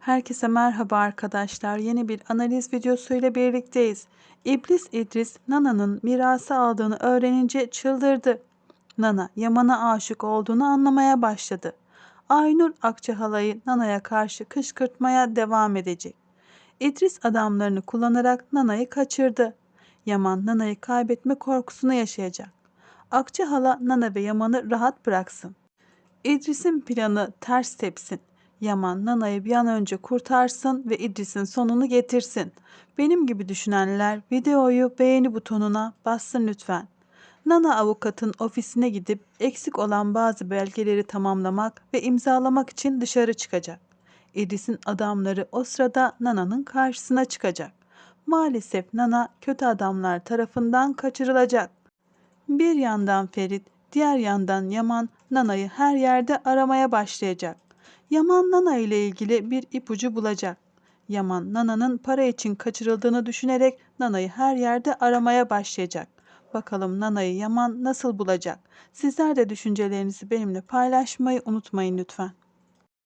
Herkese merhaba arkadaşlar. Yeni bir analiz videosuyla birlikteyiz. İblis İdris, Nana'nın mirası aldığını öğrenince çıldırdı. Nana, Yaman'a aşık olduğunu anlamaya başladı. Aynur Akçahalay'ı Nana'ya karşı kışkırtmaya devam edecek. İdris adamlarını kullanarak Nana'yı kaçırdı. Yaman Nana'yı kaybetme korkusunu yaşayacak. Akçahala Nana ve Yaman'ı rahat bıraksın. İdris'in planı ters tepsin. Yaman Nana'yı bir an önce kurtarsın ve İdris'in sonunu getirsin. Benim gibi düşünenler videoyu beğeni butonuna bassın lütfen. Nana avukatın ofisine gidip eksik olan bazı belgeleri tamamlamak ve imzalamak için dışarı çıkacak. İdris'in adamları o sırada Nana'nın karşısına çıkacak. Maalesef Nana kötü adamlar tarafından kaçırılacak. Bir yandan Ferit, diğer yandan Yaman Nana'yı her yerde aramaya başlayacak. Yaman Nana ile ilgili bir ipucu bulacak. Yaman Nana'nın para için kaçırıldığını düşünerek Nana'yı her yerde aramaya başlayacak. Bakalım Nana'yı Yaman nasıl bulacak? Sizler de düşüncelerinizi benimle paylaşmayı unutmayın lütfen.